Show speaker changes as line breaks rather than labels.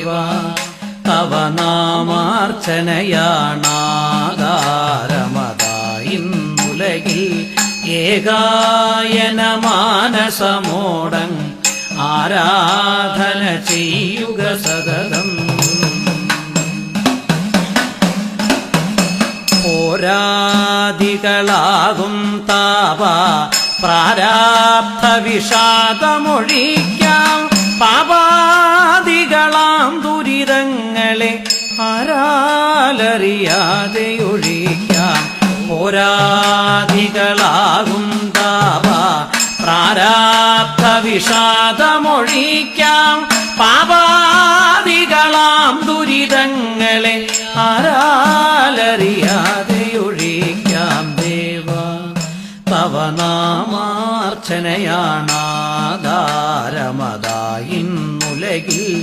ദേവ തവ നാമാർച്ചനയാണാകാരമതായിന്നുലകിൽ ഏകായന ആരാധന ചെയ്യുക സതതം പോരാദികളാകും താപ പ്രാരാബ്ധ വിഷാദമൊഴിക്കാം. പാപാദികളാം ദുരിതങ്ങളെ പോരാധികളാകും താപ പ്രാരാബ്ധ വിഷാദമൊഴിക്കാം പാപാദികളാം ദുരിതങ്ങളെ ആരാലറിയാതെ ഒഴിക്കാം ദേവ തവ നാമാർച്ചനയാണാധാരമതായിന്നുലകിൽ